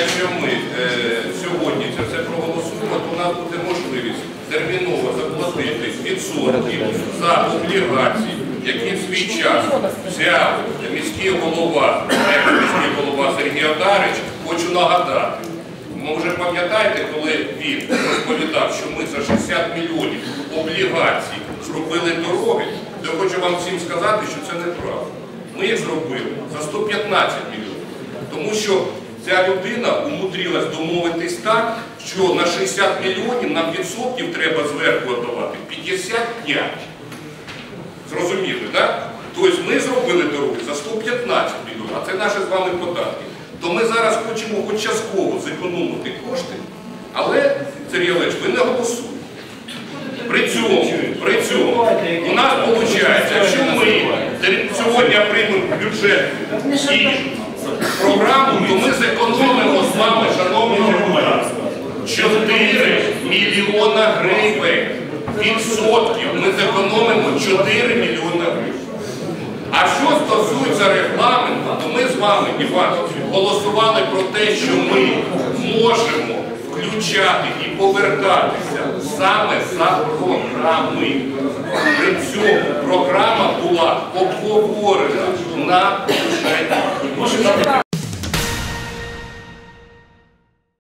якщо ми е, сьогодні це все проголосуємо, то у нас буде можливість терміново заплатити відсотки за облігації, які в свій час взяв міський голова, екс-міський голова Сергій Одарич, хочу нагадати. Ви вже пам'ятаєте, коли він розповідав, що ми за 60 мільйонів облігацій зробили дороги, то я хочу вам всім сказати, що це неправда. Ми їх зробили за 115 мільйонів. Тому що ця людина умудрилась домовитись так, що на 60 мільйонів нам відсотків треба зверху давати 55. Зрозуміли, так? Тобто ми зробили дороги за 115 мільйонів, а це наші з вами податки. То ми зараз хочемо хоч частково зекономити кошти, але, Сергій Олегович, ви не голосуєте. При цьому, при цьому, у нас виходить, якщо ми сьогодні приймемо бюджет і програму, то ми зекономимо з вами, шановні депутати, 4 мільйона гривень. Відсотків ми зекономимо 4 мільйона гривень. А що стосується регламенту, то ми з вами, Іван, голосували про те, що ми можемо включати і повертатися саме за програми. При цьому програма була обговорена на бюджеті. Спасибо.